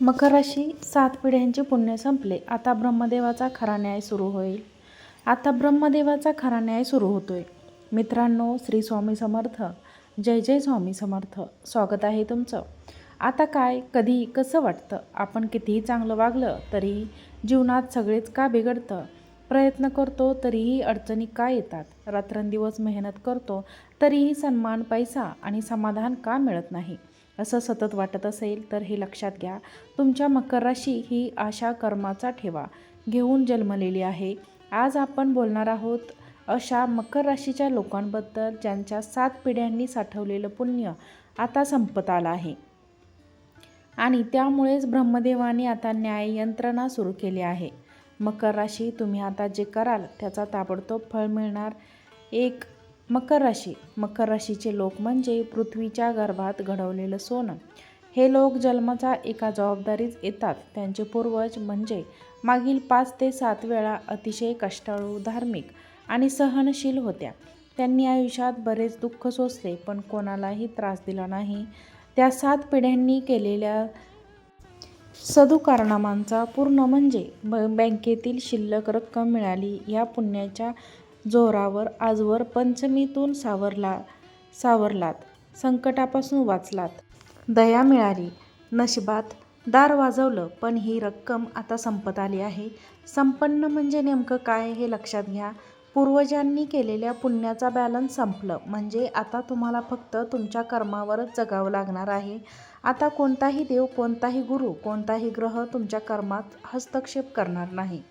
मकर राशी सात पिढ्यांचे पुण्य संपले. आता ब्रह्मदेवाचा खरा न्याय सुरू होईल. आता ब्रह्मदेवाचा खरा न्याय सुरू होतोय. मित्रांनो श्री स्वामी समर्थ. जय जय स्वामी समर्थ. स्वागत आहे तुमचं. आता काय कधी कसं वाटतं? आपण कितीही चांगलं वागलं तरी जीवनात सगळेच का बिघडतं? प्रयत्न करतो तरीही अडचणी का येतात? रात्रंदिवस मेहनत करतो तरीही सन्मान पैसा आणि समाधान का मिळत नाही? असं सतत वाटत असेल तर हे लक्षात घ्या. तुमच्या मकर राशी ही आशा कर्माचा ठेवा. घेऊन जन्मलेली आहे. आज आपण बोलणार आहोत अशा मकर राशीच्या लोकांबद्दल ज्यांच्या सात पिढ्यांनी साठवलेलं पुण्य आता संपत आलं आहे. आणि त्यामुळेच ब्रह्मदेवाने आता न्याय यंत्रणा सुरू केली आहे. मकर राशी तुम्ही आता जे कराल त्याचा ताबडतोब फळ मिळणार. एक मकर राशी. मकर राशीचे लोक म्हणजे पृथ्वीच्या गर्भात घडवलेलं सोनं. हे लोक जन्माचा एका जबाबदारीत येतात. त्यांचे पूर्वज म्हणजे मागील पाच ते सात वेळा अतिशय कष्टाळू धार्मिक आणि सहनशील होत्या. त्यांनी आयुष्यात बरेच दुःख सोसले पण कोणालाही त्रास दिला नाही. त्या सात पिढ्यांनी केलेल्या सदुकारनामांचा पूर्ण म्हणजे ब बँकेतील शिल्लक रक्कम मिळाली. या पुण्याच्या जोरावर आजवर पंचमीतून सावरला सावरलात. संकटापासून वाचलात. दया मिळाली. नशिबात दार वाजवलं पण ही रक्कम आता संपत आली आहे. संपन्न म्हणजे नेमकं काय हे लक्षात घ्या. पूर्वजांनी केलेल्या पुण्याचा बॅलन्स संपलं. म्हणजे आता तुम्हाला फक्त तुमच्या कर्मावरच जगावं लागणार आहे. आता कोणताही देव कोणताही गुरु कोणताही ग्रह तुमच्या कर्मात हस्तक्षेप करणार नाही.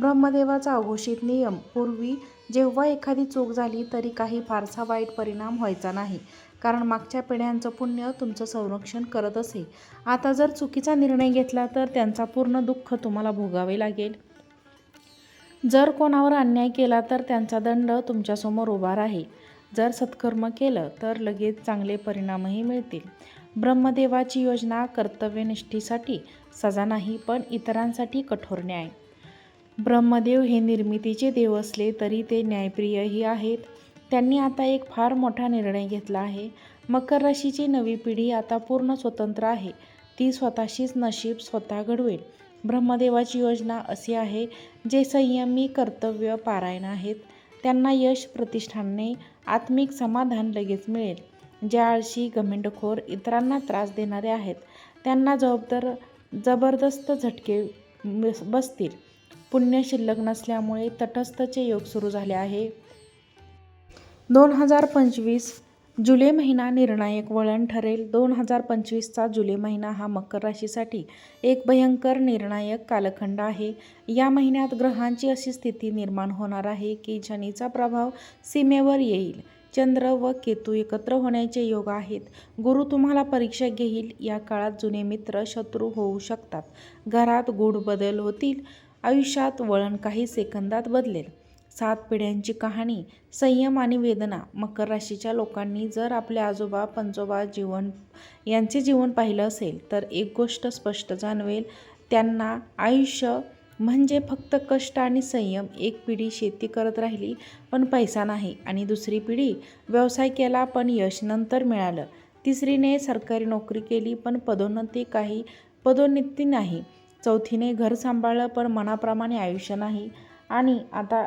ब्रह्मदेवाचा अघोषित नियम पूर्वी जेव्हा एखादी चूक झाली तरी काही फारसा वाईट परिणाम व्हायचा नाही. कारण मागच्या पिढ्यांचं पुण्य तुमचं संरक्षण करत असे. आता जर चुकीचा निर्णय घेतला तर त्यांचा पूर्ण दुःख तुम्हाला भोगावे लागेल. जर कोणावर अन्याय केला तर त्यांचा दंड तुमच्यासमोर उभा राहील. जर सत्कर्म केलं तर लगेच चांगले परिणामही मिळतील. ब्रह्मदेवाची योजना कर्तव्यनिष्ठीसाठी सजा नाही पण इतरांसाठी कठोर न्याय. ब्रह्मदेव हे निर्मितीचे देव असले तरी ते न्यायप्रियही आहेत. त्यांनी आता एक फार मोठा निर्णय घेतला आहे. मकर राशीची नवी पिढी आता पूर्ण स्वतंत्र आहे. ती स्वतःशीच नशीब स्वतः घडवेल. ब्रह्मदेवाची योजना अशी आहे जे संयमी कर्तव्य पारायण आहेत. त्यांना यश प्रतिष्ठानने आत्मिक समाधान लगेच मिळेल. ज्या आळशी घमेंडखोर इतरांना त्रास देणारे आहेत त्यांना जबाबदार जबरदस्त झटके बस बसतील. पुण्य शिल्लक नसल्यामुळे तटस्थचे योग सुरू झाले आहे. दोन हजार पंचवीस जुलै महिना निर्णायक वळण ठरेल. दोन हजार पंचवीसचा जुलै महिना हा मकर राशीसाठी एक भयंकर निर्णायक कालखंड आहे. या महिन्यात ग्रहांची अशी स्थिती निर्माण होणार आहे की शनीचा प्रभाव सीमेवर येईल. चंद्र व केतू एकत्र होण्याचे योग आहेत. गुरु तुम्हाला परीक्षा घेईल. या काळात जुने मित्र शत्रू होऊ शकतात. घरात गूढ बदल होतील. आयुष्यात वळण काही सेकंदात बदलेल. सात पिढ्यांची कहाणी संयम आणि वेदना मकर राशीच्या लोकांनी जर आपले आजोबा पंजोबा जीवन यांचे जीवन पाहिलं असेल तर एक गोष्ट स्पष्ट जाणवेल. त्यांना आयुष्य म्हणजे फक्त कष्ट आणि संयम. एक पिढी शेती करत राहिली पण पैसा नाही. आणि दुसरी पिढी व्यवसाय केला पण यश नंतर मिळालं. तिसरीने सरकारी नोकरी केली पण पदोन्नती काही पदोन्नती नाही. चौथीने घर सांभाळलं पण मनाप्रमाणे आयुष्य नाही. आणि आता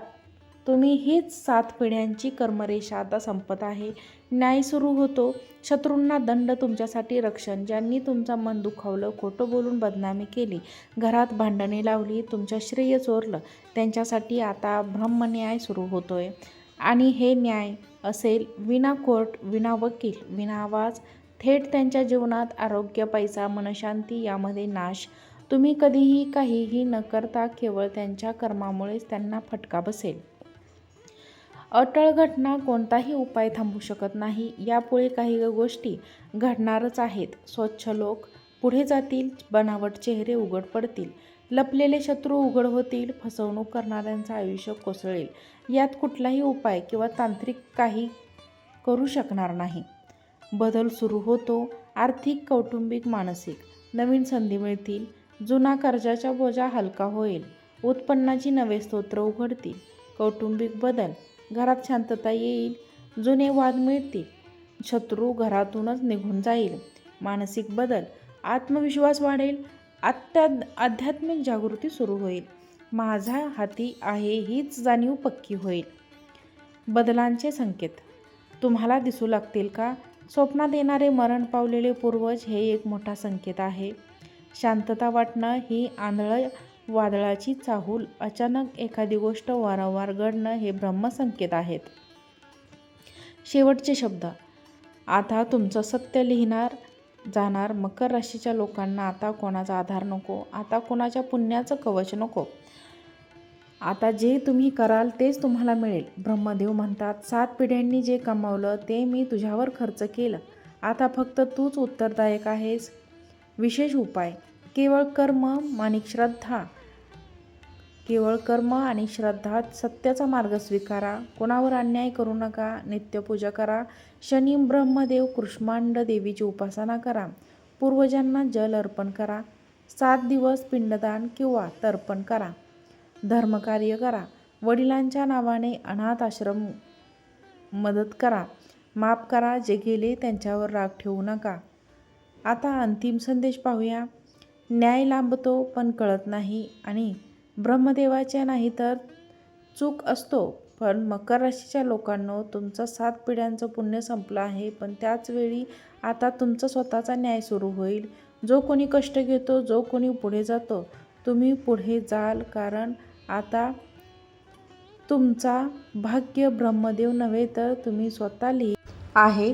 तुम्ही हीच सात पिढ्यांची कर्मरेषा आता संपत आहे. न्याय सुरू होतो. शत्रूंना दंड तुमच्यासाठी रक्षण. ज्यांनी तुमचं मन दुखावलं खोटं बोलून बदनामी केली घरात भांडणे लावली तुमच्या श्रेय चोरलं त्यांच्यासाठी आता ब्रह्मन्याय सुरू होतोय. आणि हे न्याय असेल विना कोर्ट विना वकील विना आवाज थेट त्यांच्या जीवनात आरोग्य पैसा मनशांती यामध्ये नाश. तुम्ही कधीही काहीही न करता केवळ त्यांच्या कर्मामुळेच त्यांना फटका बसेल. अटळ घटना कोणताही उपाय थांबू शकत नाही. यापुढे काही गोष्टी घडणारच आहेत. स्वच्छ लोक पुढे जातील बनावट चेहरे उघड पडतील लपलेले शत्रू उघड होतील फसवणूक करणाऱ्यांचं आयुष्य कोसळेल. यात कुठलाही उपाय किंवा तांत्रिक काही करू शकणार नाही. बदल सुरू होतो. आर्थिक कौटुंबिक मानसिक नवीन संधी मिळतील. जुना कर्जाचा बोजा हलका होईल. उत्पन्नाची नवे स्तोत्र उघडतील. कौटुंबिक बदल. घरात शांतता येईल. जुने वाद मिळतील. शत्रू घरातूनच निघून जाईल. मानसिक बदल. आत्मविश्वास वाढेल. आत्या आध्यात्मिक जागृती सुरू होईल. माझा हाती आहे हीच जाणीव पक्की होईल. बदलांचे संकेत. तुम्हाला दिसू लागतील का? स्वप्नात येणारे मरण पावलेले पूर्वज हे एक मोठा संकेत आहे. शांतता वाटणं ही आंधळ वादळाची चाहूल. अचानक एखादी गोष्ट वारंवार घडणं हे ब्रह्मसंकेत आहेत. शेवटचे शब्द. आता तुमचं सत्य लिहिणार जाणार मकर राशीच्या लोकांना आता कोणाचा आधार नको? आता कोणाच्या पुण्याचं कवच नको? आता जे तुम्ही कराल तेच तुम्हाला मिळेल. ब्रह्मदेव म्हणतात सात पिढ्यांनी जे कमावलं ते मी तुझ्यावर खर्च केलं. आता फक्त तूच उत्तरदायक आहेस. विशेष उपाय. केवळ कर्म आणि श्रद्धा. केवळ कर्म आणि श्रद्धा सत्याचा मार्ग स्वीकारा. कोणावर अन्याय करू नका. नित्यपूजा करा. शनी ब्रह्मदेव कृष्मांड देवीची उपासना करा. पूर्वजांना जल अर्पण करा. सात दिवस पिंडदान किंवा तर्पण करा. धर्मकार्य करा. वडिलांच्या नावाने अनाथ आश्रम मदत करा. माफ करा. जे गेले त्यांच्यावर राग ठेवू नका. आता अंतिम संदेश पाहूया. न्याय लांबतो पण कळत नाही आणि ब्रह्मदेवाच्या नाही तर चूक असतो. पण मकर राशीच्या लोकांनो तुमचं सात पिढ्यांचं पुण्य संपलं आहे पण त्याचवेळी आता तुमचा स्वतःचा न्याय सुरू होईल. जो कोणी कष्ट घेतो जो कोणी पुढे जातो तुम्ही पुढे जाल कारण आता तुमचा भाग्य ब्रह्मदेव नव्हे तर तुम्ही स्वतः लिहि आहे.